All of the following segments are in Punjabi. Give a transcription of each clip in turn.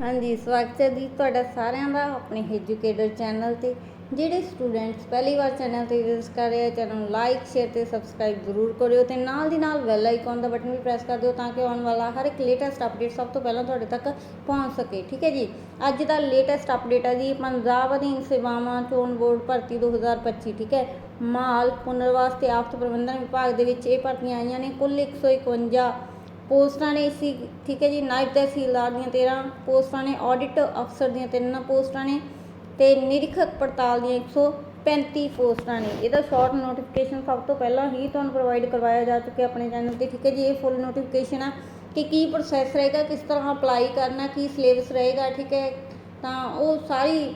ਹਾਂਜੀ ਸਵਾਗਤ ਹੈ ਜੀ ਤੁਹਾਡਾ ਸਾਰਿਆਂ ਦਾ ਆਪਣੇ ਐਜੂਕੇਟਰ ਚੈਨਲ ਤੇ, ਜਿਹੜੇ ਸਟੂਡੈਂਟਸ ਪਹਿਲੀ ਵਾਰ ਚੈਨਲ ਤੇ ਵਿਜ਼ਿਟ ਕਰ ਰਹੇ ਆ, ਚੈਨਲ ਨੂੰ ਲਾਈਕ ਸ਼ੇਅਰ ਤੇ ਸਬਸਕ੍ਰਾਈਬ ਜ਼ਰੂਰ ਕਰਿਓ ਤੇ ਨਾਲ ਦੀ ਨਾਲ ਬੈਲ ਆਈਕਨ ਦਾ ਬਟਨ ਵੀ ਪ੍ਰੈਸ ਕਰ ਦਿਓ ਤਾਂ ਕਿ ਆਉਣ ਵਾਲਾ ਹਰ ਇੱਕ ਲੇਟੈਸਟ ਅਪਡੇਟ ਸਭ ਤੋਂ ਪਹਿਲਾਂ ਤੁਹਾਡੇ ਤੱਕ ਪਹੁੰਚ ਸਕੇ, ਠੀਕ ਹੈ ਜੀ? ਅੱਜ ਦਾ ਲੇਟੈਸਟ ਅਪਡੇਟ ਹੈ ਜੀ, ਪੰਜਾਬ ਅਧੀਨ ਸੇਵਾਵਾਂ, ਚੋਣ ਬੋਰਡ ਭਰਤੀ 2025 ਠੀਕ ਹੈ? ਮਾਲ, ਪੁਨਰਵਾਸ ਤੇ ਆਫਤ ਪ੍ਰਬੰਧਨ ਵਿਭਾਗ ਦੇ ਵਿੱਚ ਇਹ ਭਰਤੀਆਂ ਆਈਆਂ ਨੇ, ਕੁੱਲ 151 ਪੋਸਟਾਂ ਨੇ ਸੀ, ਠੀਕ ਹੈ ਜੀ, ਨਾਇਬ ਤਹਿਸੀਲਦਾਰ ਦੀਆਂ 13 ਪੋਸਟਾਂ ਨੇ ਆਡਿਟ ਅਫਸਰ ਦੀਆਂ 3 ਪੋਸਟਾਂ ਨੇ ਤੇ ਨਿਰੀਖਕ ਪੜਤਾਲ ਦੀਆਂ 135 ਪੋਸਟਾਂ ਨੇ। ਇਹਦਾ ਸ਼ਾਰਟ ਨੋਟੀਫਿਕੇਸ਼ਨ ਸਭ ਤੋਂ ਪਹਿਲਾਂ ਹੀ ਤੁਹਾਨੂੰ ਪ੍ਰੋਵਾਈਡ ਕਰਵਾਇਆ ਜਾ ਚੁੱਕਿਆ ਆਪਣੇ ਚੈਨਲ ਤੇ, ਠੀਕ ਹੈ ਜੀ, ਇਹ ਫੁੱਲ ਨੋਟੀਫਿਕੇਸ਼ਨ ਆ ਕਿ ਕੀ ਪ੍ਰੋਸੈਸ ਰਹੇਗਾ, ਕਿਸ ਤਰ੍ਹਾਂ ਅਪਲਾਈ ਕਰਨਾ, ਕੀ ਸਿਲੇਬਸ ਰਹੇਗਾ, ਠੀਕ ਹੈ, ਤਾਂ ਉਹ ਸਾਰੀ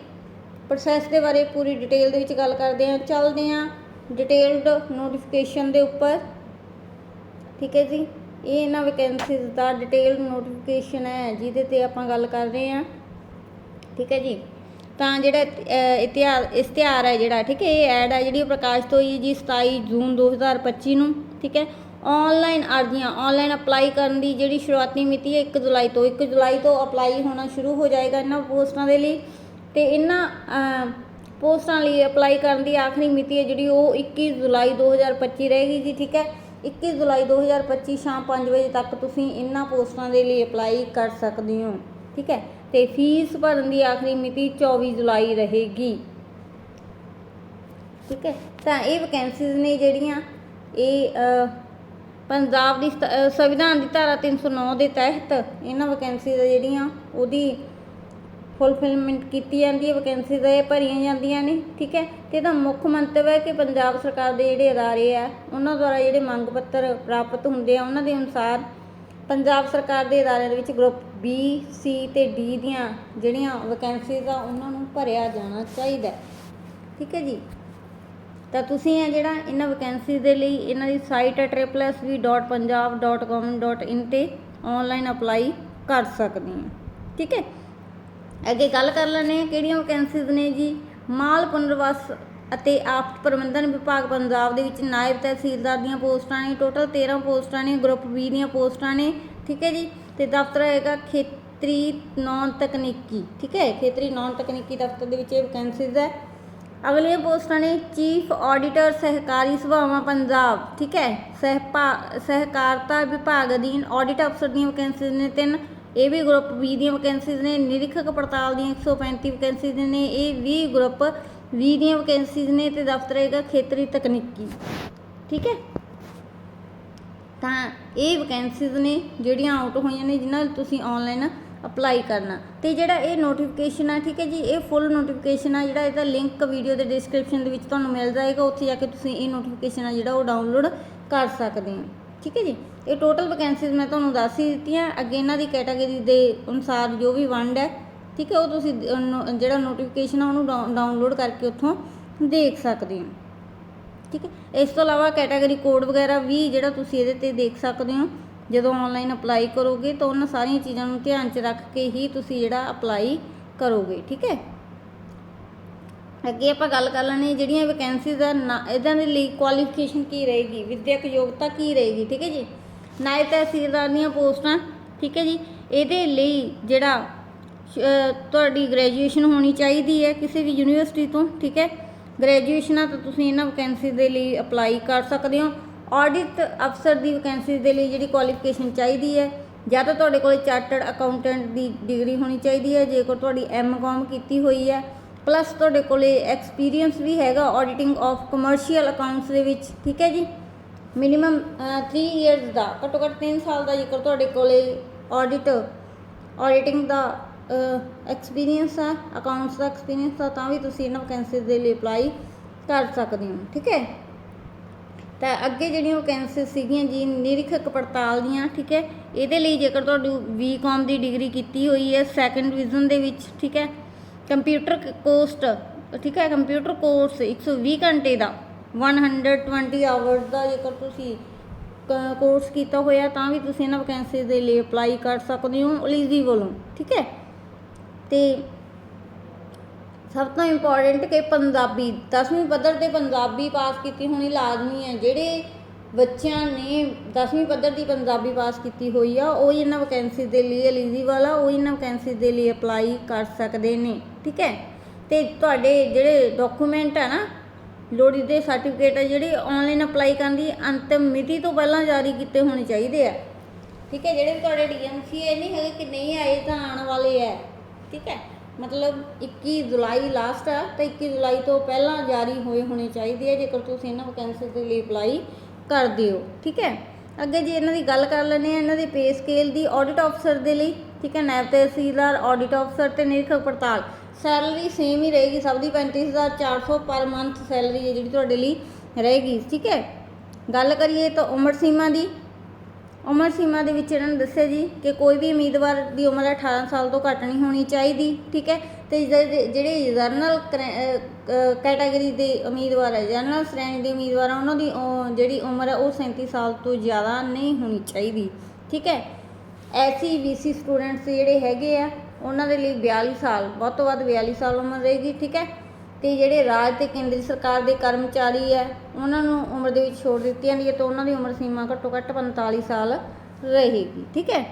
ਪ੍ਰੋਸੈਸ ਦੇ ਬਾਰੇ ਪੂਰੀ ਡਿਟੇਲ ਦੇ ਵਿੱਚ ਗੱਲ ਕਰਦੇ ਹਾਂ, ਚੱਲਦੇ ਹਾਂ ਡਿਟੇਲਡ ਨੋਟੀਫਿਕੇਸ਼ਨ ਦੇ ਉੱਪਰ, ਠੀਕ ਹੈ ਜੀ। ਇਹ ਇਹਨਾਂ ਵੈਕੈਂਸੀਜ਼ ਦਾ ਡਿਟੇਲ ਨੋਟੀਫਿਕੇਸ਼ਨ ਹੈ, ਜਿਹਦੇ ਤੇ ਆਪਾਂ ਗੱਲ ਕਰ ਰਹੇ ਹਾਂ। ਠੀਕ ਹੈ ਜੀ? ਤਾਂ ਜਿਹੜਾ ਇਤਿਹਾਸ, ਇਸ਼ਤਿਹਾਰ ਹੈ ਜਿਹੜਾ, ਠੀਕ ਹੈ, ਇਹ ਐਡ ਹੈ ਜਿਹੜੀ ਉਹ ਪ੍ਰਕਾਸ਼ਿਤ ਹੋਈ ਜੀ 27 ਜੂਨ 2025 ਨੂੰ, ਠੀਕ ਹੈ? ਆਨਲਾਈਨ ਅਰਜ਼ੀਆਂ ਆਨਲਾਈਨ ਅਪਲਾਈ ਕਰਨ ਦੀ ਜਿਹੜੀ ਸ਼ੁਰੂਆਤੀ ਮਿਤੀ ਹੈ 1 ਜੁਲਾਈ ਤੋਂ 1 ਜੁਲਾਈ ਤੋਂ ਅਪਲਾਈ ਹੋਣਾ ਸ਼ੁਰੂ ਹੋ ਜਾਏਗਾ ਇਹਨਾਂ ਪੋਸਟਾਂ ਦੇ ਲਈ। ਤੇ ਇਹਨਾਂ ਪੋਸਟਾਂ ਲਈ ਅਪਲਾਈ ਕਰਨ ਦੀ ਆਖਰੀ ਮਿਤੀ ਹੈ ਜਿਹੜੀ ਉਹ 21 ਜੁਲਾਈ 2025 ਰਹੇਗੀ ਜੀ, ਠੀਕ ਹੈ? 21 ਜੁਲਾਈ 2025 ਸ਼ਾਮ 5 ਵਜੇ ਤੱਕ ਤੁਸੀਂ ਇਹਨਾਂ ਪੋਸਟਾਂ ਦੇ ਲਈ ਅਪਲਾਈ ਕਰ ਸਕਦੇ ਹੋ, ਠੀਕ ਹੈ? ਤੇ ਫੀਸ ਭਰਨ ਦੀ ਆਖਰੀ ਮਿਤੀ 24 ਜੁਲਾਈ ਰਹੇਗੀ। ਠੀਕ ਹੈ? ਤਾਂ ਇਹ ਵੈਕੈਂਸੀਜ਼ ਨੇ ਜਿਹੜੀਆਂ, ਇਹ ਪੰਜਾਬ ਦੀ ਸਤ- ਸੰਵਿਧਾਨ ਦੀ ਧਾਰਾ 309 ਦੇ ਤਹਿਤ ਇਹਨਾਂ ਵੈਕੈਂਸੀਜ਼ ਜਿਹੜੀਆਂ, ਉਹਦੀ ਫੁਲਫਿਲਮੈਂਟ ਕੀਤੀ ਜਾਂਦੀ ਹੈ ਵੈਕੈਂਸੀਜ਼ ਇਹ ਭਰੀਆਂ ਜਾਂਦੀਆਂ ਨੇ, ਠੀਕ ਹੈ? ਤੇ ਇਹਦਾ ਮੁੱਖ ਮੰਤਵ ਹੈ ਕਿ ਪੰਜਾਬ ਸਰਕਾਰ ਦੇ ਜਿਹੜੇ ਅਦਾਰੇ ਆ, ਉਹਨਾਂ ਦੁਆਰਾ ਜਿਹੜੇ ਮੰਗ ਪੱਤਰ ਪ੍ਰਾਪਤ ਹੁੰਦੇ ਆ, ਉਹਨਾਂ ਦੇ ਅਨੁਸਾਰ ਪੰਜਾਬ ਸਰਕਾਰ ਦੇ ਅਦਾਰਿਆਂ ਦੇ ਵਿੱਚ ਗਰੁੱਪ ਬੀ ਸੀ ਤੇ ਡੀ ਦੀਆਂ ਜਿਹੜੀਆਂ ਵੈਕੈਂਸੀਜ਼ ਆ, ਉਹਨਾਂ ਨੂੰ ਭਰਿਆ ਜਾਣਾ ਚਾਹੀਦਾ ਠੀਕ ਹੈ ਜੀ? ਤਾਂ ਤੁਸੀਂ ਇਹ ਜਿਹੜਾ ਇਹਨਾਂ ਵੈਕੈਂਸੀ ਦੇ ਲਈ ਇਹਨਾਂ ਦੀ ਸਾਈਟ ਹੈ www.punjab.gov.in ਤੇ ਆਨਲਾਈਨ ਅਪਲਾਈ ਕਰ ਸਕਦੇ ਹੋ। ਠੀਕ ਹੈ? ਅੱਗੇ ਗੱਲ ਕਰ ਲੈਂਦੇ ਹਾਂ ਕਿਹੜੀਆਂ ਵੈਕੈਂਸੀਜ਼ ਨੇ ਜੀ। ਮਾਲ ਪੁਨਰਵਾਸ ਅਤੇ ਆਫਤ ਪ੍ਰਬੰਧਨ ਵਿਭਾਗ ਪੰਜਾਬ ਦੇ ਵਿੱਚ ਨਾਇਬ ਤਹਿਸੀਲਦਾਰ ਦੀਆਂ ਪੋਸਟਾਂ ਨੇ ਟੋਟਲ 13 ਪੋਸਟਾਂ ਨੇ ਗਰੁੱਪ ਬੀ ਦੀਆਂ ਪੋਸਟਾਂ ਨੇ, ਠੀਕ ਹੈ ਜੀ। ਤੇ ਦਫ਼ਤਰ ਹੈਗਾ ਖੇਤਰੀ ਨੌਨ ਤਕਨੀਕੀ ਠੀਕ ਹੈ। ਖੇਤਰੀ ਨੌਨ ਤਕਨੀਕੀ ਦਫ਼ਤਰ ਦੇ ਵਿੱਚ ਇਹ ਵੈਕੈਂਸੀਜ਼ ਹੈ। ਅਗਲੀਆਂ ਪੋਸਟਾਂ ਨੇ ਚੀਫ ਆਡੀਟਰ ਸਹਿਕਾਰੀ ਸਭਾਵਾਂ ਪੰਜਾਬ, ਠੀਕ ਹੈ। ਸਹਿਪਾ, ਸਹਿਕਾਰਤਾ ਵਿਭਾਗ ਅਧੀਨ ਆਡਿਟ ਅਫਸਰ ਦੀਆਂ ਵੈਕੈਂਸੀਜ਼ ਨੇ ਤਿੰਨ ਇਹ ਵੀ ਗਰੁੱਪ ਬੀ ਦੀਆਂ ਵੈਕੈਂਸੀਜ਼ ਨੇ, ਨਿਰੀਖਕ ਪੜਤਾਲ ਦੀਆਂ 135 ਵੈਕੈਂਸੀਜ਼ ਨੇ ਇਹ ਵੀ ਗਰੁੱਪ ਬੀ ਦੀਆਂ ਵੈਕੈਂਸੀਜ਼ ਨੇ ਤੇ ਦਫ਼ਤਰ ਹੈਗਾ ਖੇਤਰੀ ਤਕਨੀਕੀ। ਠੀਕ ਹੈ? ਤਾਂ ਇਹ ਵੈਕੈਂਸੀਜ਼ ਨੇ ਜਿਹੜੀਆਂ ਆਊਟ ਹੋਈਆਂ ਨੇ, ਜਿਨ੍ਹਾਂ ਲਈ ਤੁਸੀਂ ਆਨਲਾਈਨ ਅਪਲਾਈ ਕਰਨਾ। ਤੇ ਜਿਹੜਾ ਇਹ ਨੋਟੀਫਿਕੇਸ਼ਨ ਆ, ਠੀਕ ਹੈ ਜੀ, ਇਹ ਫੁੱਲ ਨੋਟੀਫਿਕੇਸ਼ਨ ਆ, ਜਿਹੜਾ ਇਹਦਾ ਲਿੰਕ ਵੀਡੀਓ ਦੇ ਡਿਸਕ੍ਰਿਪਸ਼ਨ ਦੇ ਵਿੱਚ ਤੁਹਾਨੂੰ ਮਿਲ ਜਾਏਗਾ, ਉੱਥੇ ਜਾ ਕੇ ਤੁਸੀਂ ਇਹ ਨੋਟੀਫਿਕੇਸ਼ਨ ਆ ਜਿਹੜਾ ਉਹ ਡਾਊਨਲੋਡ ਕਰ ਸਕਦੇ ਹੋ। ਠੀਕ ਹੈ ਜੀ? ਇਹ ਟੋਟਲ ਵੈਕੈਂਸੀਜ਼ ਮੈਂ ਤੁਹਾਨੂੰ ਦੱਸ ਹੀ ਦਿੱਤੀਆਂ। ਅੱਗੇ ਇਹਨਾਂ ਦੀ ਕੈਟਾਗਰੀ ਦੇ ਅਨੁਸਾਰ ਜੋ ਵੀ ਵੰਡ ਹੈ, ਠੀਕ ਹੈ, ਉਹ ਤੁਸੀਂ ਜਿਹੜਾ ਨੋਟੀਫਿਕੇਸ਼ਨ ਆ ਉਹਨੂੰ ਡਾਊਨਲੋਡ ਕਰਕੇ ਉੱਥੋਂ ਦੇਖ ਸਕਦੇ ਹੋ। ਠੀਕ ਹੈ? ਇਸ ਤੋਂ ਇਲਾਵਾ ਕੈਟਾਗਰੀ ਕੋਡ ਵਗੈਰਾ ਵੀ ਜਿਹੜਾ ਤੁਸੀਂ ਇਹਦੇ ਤੇ ਦੇਖ ਸਕਦੇ ਹੋ। ਜਦੋਂ ਆਨਲਾਈਨ ਅਪਲਾਈ ਕਰੋਗੇ ਤਾਂ ਉਹਨਾਂ ਸਾਰੀਆਂ ਚੀਜ਼ਾਂ ਨੂੰ ਧਿਆਨ 'ਚ ਰੱਖ ਕੇ ਹੀ ਤੁਸੀਂ ਜਿਹੜਾ ਅਪਲਾਈ ਕਰੋਗੇ। ਠੀਕ ਹੈ? ਅੱਗੇ ਆਪਾਂ ਗੱਲ ਕਰ ਲੈਣੀ ਜਿਹੜੀਆਂ ਵੈਕੈਂਸੀਜ਼ ਆ, ਨਾ- ਇਹਨਾਂ ਦੇ ਲਈ ਕੁਆਲੀਫਿਕੇਸ਼ਨ ਕੀ ਰਹੇਗੀ, ਵਿਦਿਅਕ ਯੋਗਤਾ ਕੀ ਰਹੇਗੀ, ਠੀਕ ਹੈ ਜੀ? ਨਾਇਬ ਤਹਿਸੀਲਦਾਰ ਦੀਆਂ ਪੋਸਟਾਂ, ਠੀਕ ਹੈ ਜੀ? ਇਹਦੇ ਲਈ ਜਿਹੜਾ ਤੁਹਾਡੀ ਗ੍ਰੈਜੂਏਸ਼ਨ ਹੋਣੀ ਚਾਹੀਦੀ ਹੈ ਕਿਸੇ ਵੀ ਯੂਨੀਵਰਸਿਟੀ ਤੋਂ, ਠੀਕ ਹੈ? ਗ੍ਰੈਜੂਏਸ਼ਨਾਂ ਆ ਤਾਂ ਤੁਸੀਂ ਇਹਨਾਂ ਵੈਕੈਂਸੀ ਦੇ ਲਈ ਅਪਲਾਈ ਕਰ ਸਕਦੇ ਹੋ। ਆਡਿਟ ਅਫਸਰ ਦੀ ਵੈਕੈਂਸੀ ਦੇ ਲਈ ਜਿਹੜੀ ਕੁਆਲੀਫਿਕੇਸ਼ਨ ਚਾਹੀਦੀ ਹੈ, ਜਾਂ ਤਾਂ ਤੁਹਾਡੇ ਕੋਲ ਚਾਰਟਰਡ ਅਕਾਊਂਟੈਂਟ ਦੀ ਡਿਗਰੀ ਹੋਣੀ ਚਾਹੀਦੀ ਹੈ, ਜੇਕਰ ਤੁਹਾਡੀ ਐਮਕਾਮ ਕੀਤੀ ਹੋਈ ਹੈ। ਪਲੱਸ ਤੁਹਾਡੇ ਕੋਲੇ ਐਕਸਪੀਰੀਅੰਸ ਵੀ ਹੈਗਾ ਆਡੀਟਿੰਗ ਆਫ ਕਮਰਸ਼ੀਅਲ ਅਕਾਊਂਟਸ ਦੇ ਵਿੱਚ, ਠੀਕ ਹੈ ਜੀ? ਮਿਨੀਮਮ 3 ਇਅਰਸ ਦਾ ਘੱਟੋ ਘੱਟ 3 ਸਾਲ ਦਾ ਜੇਕਰ ਤੁਹਾਡੇ ਕੋਲੇ ਆਡਿਟ ਆਡੀਟਿੰਗ ਦਾ ਐਕਸਪੀਰੀਅੰਸ ਆ ਅਕਾਊਂਟਸ ਦਾ ਐਕਸਪੀਰੀਅੰਸ ਆ, ਤਾਂ ਵੀ ਤੁਸੀਂ ਇਹਨਾਂ ਵੈਕੈਂਸੀਜ਼ ਦੇ ਲਈ ਅਪਲਾਈ ਕਰ ਸਕਦੇ ਹੋ, ਠੀਕ ਹੈ? ਤਾਂ ਅੱਗੇ ਜਿਹੜੀਆਂ ਵੈਕੈਂਸੀਜ਼ ਸੀਗੀਆਂ ਜੀ, ਨਿਰੀਖਕ ਪੜਤਾਲ ਦੀਆਂ, ਠੀਕ ਹੈ? ਇਹਦੇ ਲਈ ਜੇਕਰ ਤੁਹਾਡੀ ਬੀਕਾਮ ਦੀ ਡਿਗਰੀ ਕੀਤੀ ਹੋਈ ਹੈ ਸੈਕੰਡ ਡਿਵੀਜ਼ਨ ਦੇ ਵਿੱਚ, ਠੀਕ ਹੈ? ਕੰਪਿਊਟਰ ਕੋਸਟ, ਠੀਕ ਹੈ, ਕੰਪਿਊਟਰ ਕੋਰਸ 120 ਘੰਟੇ ਦਾ 120 ਆਵਰਸ ਦਾ ਜੇਕਰ ਤੁਸੀਂ ਕੋਰਸ ਕੀਤਾ ਹੋਇਆ ਤਾਂ ਵੀ ਤੁਸੀਂ ਇਹਨਾਂ ਵੈਕੈਂਸੀਜ਼ ਦੇ ਲਈ ਅਪਲਾਈ ਕਰ ਸਕਦੇ ਹੋ ਐਲੀਜੀਬਲ ਹੋ, ਠੀਕ ਹੈ। ਤੇ ਸਭ ਤੋਂ ਇੰਪੋਰਟੈਂਟ ਕਿ ਪੰਜਾਬੀ 10ਵੀਂ ਪੱਧਰ ਤੇ ਪੰਜਾਬੀ ਪਾਸ ਕੀਤੀ ਹੋਣੀ ਲਾਜ਼ਮੀ ਹੈ, ਜਿਹੜੇ ਬੱਚਿਆਂ ਨੇ 10ਵੀਂ ਪੱਧਰ ਦੀ ਪੰਜਾਬੀ ਪਾਸ ਕੀਤੀ ਹੋਈ ਆ, ਉਹ ਇਹਨਾਂ ਵੈਕੈਂਸੀ ਦੇ ਲਈ ਐਲੀਜੀਬਲ ਆ ਉਹ ਇਹਨਾਂ ਵੈਕੈਂਸੀ ਦੇ ਲਈ ਅਪਲਾਈ ਕਰ ਸਕਦੇ ਨੇ, ਠੀਕ ਹੈ? ਤੇ ਤੁਹਾਡੇ ਜਿਹੜੇ ਡਾਕੂਮੈਂਟ ਆ ਨਾ ਲੋੜੀਂਦੇ ਸਰਟੀਫਿਕੇਟ ਆ, ਜਿਹੜੇ ਆਨਲਾਈਨ ਅਪਲਾਈ ਕਰਨ ਦੀ ਅੰਤਿਮ ਮਿਤੀ ਤੋਂ ਪਹਿਲਾਂ ਜਾਰੀ ਕੀਤੇ ਹੋਣੇ ਚਾਹੀਦੇ ਆ, ਠੀਕ ਹੈ? ਜਿਹੜੇ ਵੀ ਤੁਹਾਡੇ ਡੀਐਮਸੀ ਇਹ ਨਹੀਂ ਹੈਗੇ ਕਿ ਨਹੀਂ ਆਏ ਤਾਂ ਆਉਣ ਵਾਲੇ ਆ, ਠੀਕ ਹੈ? ਮਤਲਬ 21 ਜੁਲਾਈ ਲਾਸਟ ਆ, ਤਾਂ 21 ਜੁਲਾਈ ਤੋਂ ਪਹਿਲਾਂ ਜਾਰੀ ਹੋਏ ਹੋਣੇ ਚਾਹੀਦੇ ਆ, ਜੇਕਰ ਤੁਸੀਂ ਇਹਨਾਂ ਵੈਕੈਂਸੀ ਦੇ ਲਈ ਅਪਲਾਈ ਕਰ ਦਿਓ, ਠੀਕ ਹੈ? ਅੱਗੇ ਜੇ ਇਹਨਾਂ ਦੀ ਗੱਲ ਕਰ ਲੈਂਦੇ ਆ ਇਹਨਾਂ ਦੇ ਪੇ ਸਕੇਲ ਦੀ ਆਡਿਟ ਅਫਸਰ ਦੇ ਲਈ, ਠੀਕ ਹੈ ਨੈਬ ਤਹਿਸੀਲਦਾਰ ਆਡਿਟ ਅਫਸਰ ਤੇ ਨਿਰੀਖਕ ਪੜਤਾਲ। ਸੈਲਰੀ ਸੇਮ ਹੀ ਰਹੇਗੀ, ਸਭ ਦੀ 35400 ਪਰ ਮੰਥ ਸੈਲਰੀ ਹੈ ਜਿਹੜੀ ਤੁਹਾਡੇ ਲਈ ਰਹੇਗੀ, ਠੀਕ ਹੈ? ਗੱਲ ਕਰੀਏ ਤਾਂ ਉਮਰ ਸੀਮਾ ਦੀ, ਉਮਰ ਸੀਮਾ ਦੇ ਵਿੱਚ ਇਹਨਾਂ ਨੇ ਦੱਸਿਆ ਜੀ ਕਿ ਕੋਈ ਵੀ ਉਮੀਦਵਾਰ ਦੀ ਉਮਰ 18 ਸਾਲ ਤੋਂ ਘੱਟ ਨਹੀਂ ਹੋਣੀ ਚਾਹੀਦੀ, ਠੀਕ ਹੈ? ਤੇ ਜਿਹੜੇ ਜਿਹੜੇ ਜਰਨਲ ਕੈਟਾਗਰੀ ਦੇ ਉਮੀਦਵਾਰ ਹੈ ਜਰਨਲ ਸ਼੍ਰੇਣੀ ਦੇ ਉਮੀਦਵਾਰ ਆ, ਉਹਨਾਂ ਦੀ ਉਹ ਜਿਹੜੀ ਉਮਰ ਹੈ ਉਹ 37 ਸਾਲ ਤੋਂ ਜ਼ਿਆਦਾ ਨਹੀਂ ਹੋਣੀ ਚਾਹੀਦੀ, ਠੀਕ ਹੈ? ਐਸਸੀ ਬੀਸੀ ਸਟੂਡੈਂਟਸ ਜਿਹੜੇ ਹੈਗੇ ਆ, ਉਹਨਾਂ ਦੇ ਲਈ 42 ਸਾਲ, ਵੱਧ ਤੋਂ ਵੱਧ 42 ਸਾਲ ਉਮਰ ਰਹੇਗੀ, ਠੀਕ ਹੈ? ਤੇ ਜਿਹੜੇ ਰਾਜ ਤੇ ਕੇਂਦਰੀ ਸਰਕਾਰ ਦੇ ਕਰਮਚਾਰੀ ਹੈ ਉਹਨਾਂ ਨੂੰ ਉਮਰ ਦੇ ਵਿੱਚ ਛੋਟ ਦਿੱਤੀ ਜਾਂਦੀ ਹੈ ਤਾਂ ਉਹਨਾਂ ਦੀ ਉਮਰ ਸੀਮਾ ਘੱਟੋ ਘੱਟ 45 ਸਾਲ ਰਹੇਗੀ, ਠੀਕ ਹੈ?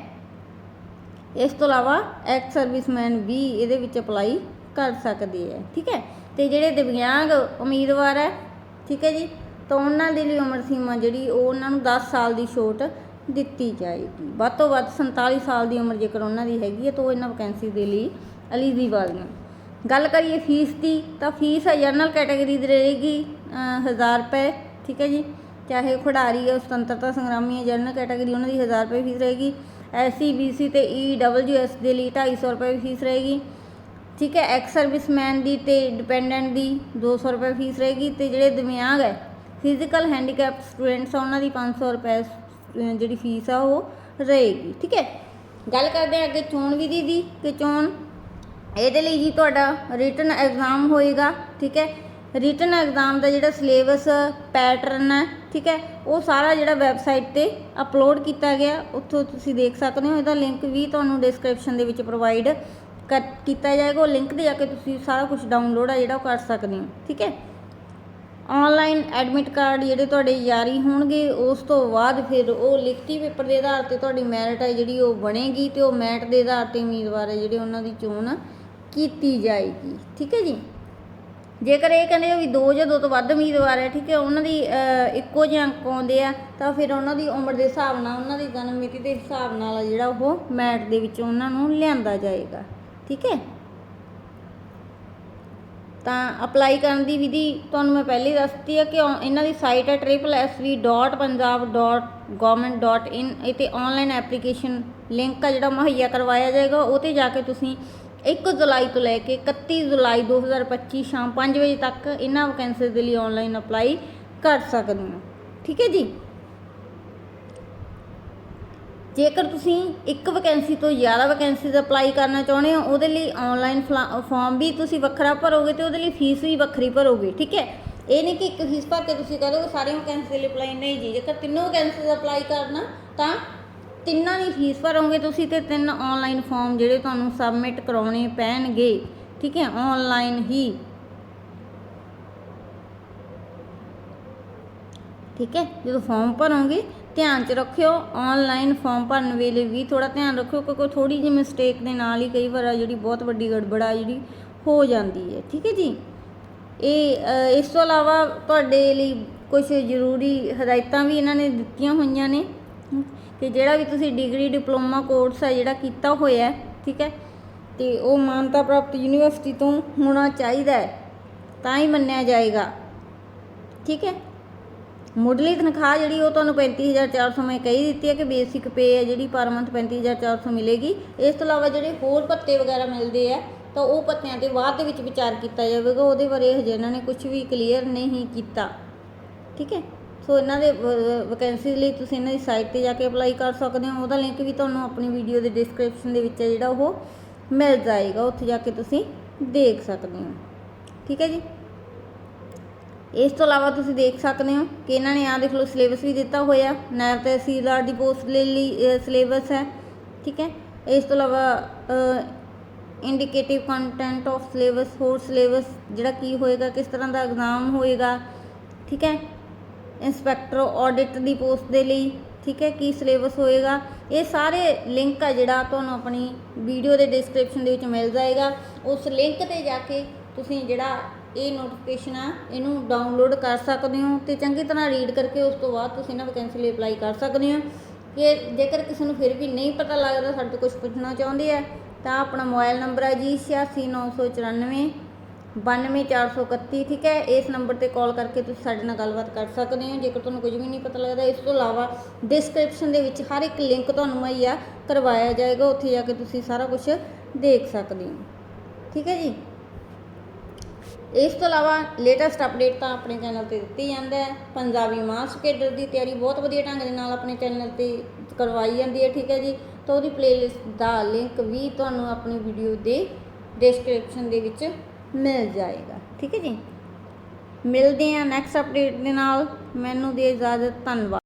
ਇਸ ਤੋਂ ਇਲਾਵਾ ਐਕਸ ਸਰਵਿਸਮੈਨ ਵੀ ਇਹਦੇ ਵਿੱਚ ਅਪਲਾਈ ਕਰ ਸਕਦੇ ਹੈ, ਠੀਕ ਹੈ? ਤੇ ਜਿਹੜੇ ਦਿਵਿਆਂਗ ਉਮੀਦਵਾਰ ਹੈ, ਠੀਕ ਹੈ ਜੀ, ਤਾਂ ਉਹਨਾਂ ਦੇ ਲਈ ਉਮਰ ਸੀਮਾ ਜਿਹੜੀ, ਉਹ ਉਹਨਾਂ ਨੂੰ 10 ਸਾਲ ਦੀ ਛੋਟ ਦਿੱਤੀ ਜਾਏਗੀ। ਵੱਧ ਤੋਂ ਵੱਧ 47 ਸਾਲ ਦੀ ਉਮਰ ਜੇਕਰ ਉਹਨਾਂ ਦੀ ਹੈਗੀ ਹੈ, ਤਾਂ ਉਹ ਇਹਨਾਂ ਵੈਕੈਂਸੀ ਦੇ ਲਈ ਐਲੀਜੀਬਲ ਨੇ। ਗੱਲ ਕਰੀਏ ਫੀਸ ਦੀ, ਤਾਂ ਫੀਸ ਹੈ ਜਨਰਲ ਕੈਟਾਗਰੀ ਦੀ ਰਹੇਗੀ 1000 ਰੁਪਏ, ਠੀਕ ਹੈ ਜੀ। ਚਾਹੇ ਖਿਡਾਰੀ ਹੈ ਸੁਤੰਤਰਤਾ ਸੰਗਰਾਮੀ ਹੈ ਜਨਰਲ ਕੈਟਾਗਰੀ ਉਹਨਾਂ ਦੀ 1000 ਰੁਪਏ ਫੀਸ ਰਹੇਗੀ। ਐਸਸੀ ਬੀਸੀ ਤੇ ਈ ਡਬਲਯੂ ਐਸ ਦੇ ਲਈ 250 ਰੁਪਏ ਫੀਸ ਰਹੇਗੀ। ਠੀਕ ਹੈ ਐਕਸ ਸਰਵਿਸਮੈਨ ਦੀ ਤੇ ਡਿਪੈਂਡੈਂਟ ਦੀ 200 ਰੁਪਏ ਫੀਸ ਰਹੇਗੀ ਤੇ ਜਿਹੜੇ ਦਿਵਿਆਂਗ ਹੈ ਫਿਜ਼ੀਕਲ ਹੈਂਡੀਕੈਪ ਸਟੂਡੈਂਟਸ ਆ, ਉਹਨਾਂ ਦੀ 500 ਰੁਪਏ ਜਿਹੜੀ ਫੀਸ ਆ ਉਹ ਰਹੇਗੀ। ਠੀਕ ਹੈ, ਗੱਲ ਕਰਦੇ ਹਾਂ ਅੱਗੇ ਚੋਣ ਵਿਧੀ ਦੀ, ਕਿ ਚੋਣ ਇਹਦੇ ਲਈ ਜੀ ਤੁਹਾਡਾ ਰਿਟਨ ਐਗਜ਼ਾਮ ਹੋਏਗਾ। ਠੀਕ ਹੈ ਰਿਟਨ ਐਗਜ਼ਾਮ ਦਾ ਜਿਹੜਾ ਸਿਲੇਬਸ ਪੈਟਰਨ ਹੈ, ਠੀਕ ਹੈ, ਉਹ ਸਾਰਾ ਜਿਹੜਾ ਵੈਬਸਾਈਟ ਤੇ ਅਪਲੋਡ ਕੀਤਾ ਗਿਆ। ਉੱਥੋਂ ਤੁਸੀਂ ਦੇਖ ਸਕਦੇ ਹੋ, ਇਹਦਾ ਲਿੰਕ ਵੀ ਤੁਹਾਨੂੰ ਡਿਸਕ੍ਰਿਪਸ਼ਨ ਦੇ ਵਿੱਚ ਪ੍ਰੋਵਾਈਡ ਕਰ, ਕੀਤਾ ਜਾਏਗਾ। ਉਹ ਲਿੰਕ ਤੇ ਜਾ ਕੇ ਤੁਸੀਂ ਸਾਰਾ ਕੁਝ ਡਾਊਨਲੋਡ ਆ ਜਿਹੜਾ ਉਹ ਕਰ ਸਕਦੇ ਹੋ, ਠੀਕ ਹੈ। ਆਨਲਾਈਨ ਐਡਮਿਟ ਕਾਰਡ ਜਿਹੜੇ ਤੁਹਾਡੇ ਜਾਰੀ ਹੋਣਗੇ, ਉਸ ਤੋਂ ਬਾਅਦ ਫਿਰ ਉਹ ਲਿਖਤੀ ਪੇਪਰ ਦੇ ਆਧਾਰ ਤੇ ਤੁਹਾਡੀ ਮੈਰਿਟ ਹੈ ਜਿਹੜੀ ਉਹ ਬਣੇਗੀ ਤੇ ਉਹ ਮੈਰਿਟ ਦੇ ਆਧਾਰ ਤੇ ਉਮੀਦਵਾਰ ਹੈ ਜਿਹੜੇ ਉਹਨਾਂ ਦੀ ਚੋਣ ਕੀਤੀ ਜਾਏਗੀ, ਠੀਕ ਹੈ ਜੀ। ਜੇਕਰ ਇਹ ਕਹਿੰਦੇ ਵੀ ਦੋ ਜਾਂ ਦੋ ਤੋਂ ਵੱਧ ਉਮੀਦਵਾਰ ਹੈ ਠੀਕ ਹੈ, ਉਹਨਾਂ ਦੀ ਇੱਕੋ ਜਿਹੇ ਅੰਕ ਆਉਂਦੇ ਆ, ਤਾਂ ਫਿਰ ਉਹਨਾਂ ਦੀ ਉਮਰ ਦੇ ਹਿਸਾਬ ਨਾਲ, ਉਹਨਾਂ ਦੀ ਜਨਮ ਮਿਤੀ ਦੇ ਹਿਸਾਬ ਨਾਲ ਜਿਹੜਾ ਉਹ ਮੈਟ ਦੇ ਵਿੱਚ ਉਹਨਾਂ ਨੂੰ ਲਿਆਂਦਾ ਜਾਏਗਾ, ਠੀਕ ਹੈ। ਤਾਂ ਅਪਲਾਈ ਕਰਨ ਦੀ ਵਿਧੀ ਤੁਹਾਨੂੰ ਮੈਂ ਪਹਿਲੇ ਹੀ ਹੈ ਕਿ ਇਹਨਾਂ ਦੀ ਸਾਈਟ ਹੈ www.punjab.government.in ਇਹ ਤੇ ਆਨਲਾਈਨ ਐਪਲੀਕੇਸ਼ਨ ਲਿੰਕ ਆ ਜਿਹੜਾ ਮੁਹੱਈਆ ਕਰਵਾਇਆ ਜਾਏਗਾ ਉਹ ਤੇ ਜਾ ਕੇ ਤੁਸੀਂ 1 ਜੁਲਾਈ ਤੋਂ ਲੈ ਕੇ 31 ਜੁਲਾਈ 2025 ਸ਼ਾਮ 5 ਵਜੇ ਤੱਕ ਇਹਨਾਂ ਵੈਕੈਂਸੀ ਦੇ ਲਈ ਆਨਲਾਈਨ ਅਪਲਾਈ ਕਰ ਸਕਦੇ ਹੋ। ਠੀਕ ਹੈ ਜੀ? ਜੇਕਰ ਤੁਸੀਂ ਇੱਕ ਵੈਕੈਂਸੀ ਤੋਂ ਜ਼ਿਆਦਾ ਵੈਕੈਂਸੀ ਦਾ ਅਪਲਾਈ ਕਰਨਾ ਚਾਹੁੰਦੇ ਹੋ, ਉਹਦੇ ਲਈ ਆਨਲਾਈਨ ਫਾਰਮ ਵੀ ਤੁਸੀਂ ਵੱਖਰਾ ਭਰੋਗੇ ਤੇ ਉਹਦੇ ਲਈ ਫੀਸ ਵੀ ਵੱਖਰੀ ਭਰੋਗੇ, ਠੀਕ ਹੈ? ਇਹ ਨਹੀਂ ਕਿ ਇੱਕ ਫੀਸ ਭਰ ਕੇ ਤੁਸੀਂ ਕਰੋਗੇ ਸਾਰੀਆਂ ਵੈਕੈਂਸੀ ਲਈ ਅਪਲਾਈ ਨਹੀਂ ਜੀ, ਜੇਕਰ ਤਿੰਨੋਂ ਵੈਕੈਂਸੀਜ਼ ਅਪਲਾਈ ਕਰਨਾ ਤਾਂ ਤਿੰਨਾਂ ਦੀ ਫੀਸ ਭਰੋਗੇ ਤੁਸੀਂ ਤੇ ਤਿੰਨ ਆਨਲਾਈਨ ਫਾਰਮ ਜਿਹੜੇ ਤੁਹਾਨੂੰ ਸਬਮਿਟ ਕਰਾਉਣੇ ਪੈਣਗੇ। ਠੀਕ ਹੈ? ਆਨਲਾਈਨ ਹੀ। ਠੀਕ ਹੈ? ਜਦੋਂ ਫਾਰਮ ਭਰੋਗੇ, ਧਿਆਨ ਚ ਰੱਖਿਓ ਆਨਲਾਈਨ ਫਾਰਮ ਭਰਨ ਵੇਲੇ ਵੀ ਥੋੜਾ ਧਿਆਨ ਰੱਖਿਓ ਕਿਉਂਕਿ ਥੋੜੀ ਜਿਹੀ ਮਿਸਟੇਕ ਦੇ ਨਾਲ ਹੀ ਕਈ ਵਾਰ ਜਿਹੜੀ ਬਹੁਤ ਵੱਡੀ ਗੜਬੜ ਆ ਜਿਹੜੀ ਹੋ ਜਾਂਦੀ ਹੈ। ਠੀਕ ਹੈ ਜੀ? ਇਹ ਇਸ ਤੋਂ ਇਲਾਵਾ ਤੁਹਾਡੇ ਲਈ ਕੁਝ ਜ਼ਰੂਰੀ ਹਦਾਇਤਾਂ ਵੀ ਇਹਨਾਂ ਨੇ ਦਿੱਤੀਆਂ ਹੋਈਆਂ ਨੇ। ਕਿ ਜਿਹੜਾ ਵੀ ਤੁਸੀਂ ਡਿਗਰੀ ਡਿਪਲੋਮਾ ਕੋਰਸ ਹੈ ਜਿਹੜਾ ਕੀਤਾ ਹੋਇਆ ਹੈ, ਠੀਕ ਹੈ, ਤੇ ਉਹ ਮਾਨਤਾ ਪ੍ਰਾਪਤ ਯੂਨੀਵਰਸਿਟੀ ਤੋਂ ਹੋਣਾ ਚਾਹੀਦਾ ਹੈ, ਤਾਂ ਹੀ ਮੰਨਿਆ ਜਾਏਗਾ, ਠੀਕ ਹੈ। ਮੁੱਢਲੀ ਤਨਖਾਹ ਜਿਹੜੀ ਉਹ ਤੁਹਾਨੂੰ 35400 ਮੈਂ ਕਹੀ ਦਿੱਤੀ ਹੈ ਕਿ ਬੇਸਿਕ ਪੇ ਹੈ ਜਿਹੜੀ ਪਰ ਮੰਥ 35400 ਮਿਲੇਗੀ। ਇਸ ਤੋਂ ਇਲਾਵਾ ਜਿਹੜੇ ਹੋਰ ਭੱਤੇ ਵਗੈਰਾ ਮਿਲਦੇ ਆ, ਤਾਂ ਉਹ ਭੱਤਿਆਂ ਤੇ ਬਾਅਦ ਦੇ ਵਿੱਚ ਵਿਚਾਰ ਕੀਤਾ ਜਾਵੇਗਾ, ਉਹਦੇ ਬਾਰੇ ਹਜੇ ਇਹਨਾਂ ਨੇ ਕੁਝ ਵੀ ਕਲੀਅਰ ਨਹੀਂ ਕੀਤਾ, ਠੀਕ ਹੈ। ਸੋ ਇਹਨਾਂ ਦੇ ਵੈਕੈਂਸੀ ਲਈ ਤੁਸੀਂ ਇਹਨਾਂ ਦੀ ਸਾਈਟ ਤੇ ਜਾ ਕੇ ਅਪਲਾਈ ਕਰ ਸਕਦੇ ਹੋ। ਉਹਦਾ ਲਿੰਕ ਵੀ ਤੁਹਾਨੂੰ ਆਪਣੀ ਵੀਡੀਓ ਦੇ ਡਿਸਕ੍ਰਿਪਸ਼ਨ ਦੇ ਵਿੱਚ ਹੈ ਜਿਹੜਾ ਉਹ ਮਿਲ ਜਾਏਗਾ। ਉੱਥੇ ਜਾ ਕੇ ਤੁਸੀਂ ਦੇਖ ਸਕਦੇ ਹੋ। ਠੀਕ ਹੈ ਜੀ? ਇਸ ਤੋਂ ਇਲਾਵਾ ਤੁਸੀਂ ਦੇਖ ਸਕਦੇ ਹੋ ਕਿ ਇਹਨਾਂ ਨੇ ਆ ਦੇਖ ਲਓ ਸਿਲੇਬਸ ਵੀ ਦਿੱਤਾ ਹੋਇਆ। ਨਾਇਬ ਤਹਿਸੀਲਦਾਰ ਦੀ ਪੋਸਟ ਲਈ ਸਿਲੇਬਸ ਹੈ। ਠੀਕ ਹੈ? ਇਸ ਤੋਂ ਇਲਾਵਾ ਇੰਡੀਕੇਟਿਵ ਕੰਟੈਂਟ ਆਫ ਸਿਲੇਬਸ ਹੋਰ ਸਿਲੇਬਸ ਜਿਹੜਾ ਕੀ ਹੋਏਗਾ, ਕਿਸ ਤਰ੍ਹਾਂ ਦਾ ਐਗਜ਼ਾਮ ਹੋਏਗਾ। ਠੀਕ ਹੈ? ਇੰਸਪੈਕਟਰ ਆਡਿਟ ਦੀ ਪੋਸਟ ਦੇ ਲਈ, ਠੀਕ ਹੈ, ਕੀ ਸਿਲੇਬਸ ਹੋਏਗਾ, ਇਹ ਸਾਰੇ ਲਿੰਕ ਆ ਜਿਹੜਾ ਤੁਹਾਨੂੰ ਆਪਣੀ ਵੀਡੀਓ ਦੇ ਡਿਸਕ੍ਰਿਪਸ਼ਨ ਦੇ ਵਿੱਚ ਮਿਲ ਜਾਏਗਾ। ਉਸ ਲਿੰਕ ਤੇ ਜਾ ਕੇ ਤੁਸੀਂ ਜਿਹੜਾ ਇਹ ਨੋਟੀਫਿਕੇਸ਼ਨ ਆ, ਇਹਨੂੰ ਡਾਊਨਲੋਡ ਕਰ ਸਕਦੇ ਹੋ ਤੇ ਚੰਗੀ ਤਰ੍ਹਾਂ ਰੀਡ ਕਰਕੇ ਉਸ ਤੋਂ ਬਾਅਦ ਤੁਸੀਂ ਇਹਨਾਂ ਵੈਕੈਂਸੀ ਲਈ ਅਪਲਾਈ ਕਰ ਸਕਦੇ ਹੋ। ਕਿ ਜੇਕਰ ਕਿਸੇ ਨੂੰ ਫਿਰ ਵੀ ਨਹੀਂ ਪਤਾ ਲੱਗਦਾ, ਸਾਡੇ ਤੋਂ ਕੁਝ ਪੁੱਛਣਾ ਚਾਹੁੰਦੇ ਆ, ਤਾਂ ਆਪਣਾ ਮੋਬਾਈਲ ਨੰਬਰ ਹੈ ਜੀ 86994 92431 ਠੀਕ ਹੈ? ਇਸ ਨੰਬਰ ਤੇ ਕਾਲ ਕਰਕੇ ਤੁਸੀਂ ਸਾਡੇ ਨਾਲ ਗੱਲਬਾਤ ਕਰ ਸਕਦੇ ਹੋ। ਜੇਕਰ ਤੁਹਾਨੂੰ ਕੁਝ ਵੀ ਨਹੀਂ ਪਤਾ ਲੱਗਦਾ, ਇਸ ਤੋਂ ਇਲਾਵਾ ਡਿਸਕ੍ਰਿਪਸ਼ਨ ਦੇ ਵਿੱਚ ਹਰ ਇੱਕ ਲਿੰਕ ਤੁਹਾਨੂੰ ਮੁਹੱਈਆ ਕਰਵਾਇਆ ਜਾਏਗਾ। ਉੱਥੇ ਜਾ ਕੇ ਤੁਸੀਂ ਸਾਰਾ ਕੁਝ ਦੇਖ ਸਕਦੇ ਹੋ। ਠੀਕ ਹੈ ਜੀ? ਇਸ ਤੋਂ ਇਲਾਵਾ ਲੇਟੈਸਟ ਅਪਡੇਟ ਤਾਂ ਆਪਣੇ ਚੈਨਲ ਤੇ ਦਿੱਤੀ ਜਾਂਦਾ ਹੈ। ਪੰਜਾਬੀ ਮਾਸ ਕੇਡਰ ਦੀ ਤਿਆਰੀ ਬਹੁਤ ਵਧੀਆ ਢੰਗ ਦੇ ਨਾਲ ਆਪਣੇ ਚੈਨਲ ਤੇ ਕਰਵਾਈ ਜਾਂਦੀ ਹੈ, ਠੀਕ ਹੈ ਜੀ? ਤਾਂ ਉਹਦੀ ਪਲੇਲਿਸਟ ਦਾ ਲਿੰਕ ਵੀ ਤੁਹਾਨੂੰ ਆਪਣੀ ਵੀਡੀਓ ਦੇ ਡਿਸਕ੍ਰਿਪਸ਼ਨ ਦੇ ਵਿੱਚ ਮਿਲ ਜਾਏਗਾ। ਠੀਕ ਹੈ ਜੀ। ਮਿਲਦੇ ਹਾਂ ਨੈਕਸਟ ਅਪਡੇਟ ਦੇ ਨਾਲ। ਮੈਨੂੰ ਦੀ ਇਜਾਜ਼ਤ, ਧੰਨਵਾਦ।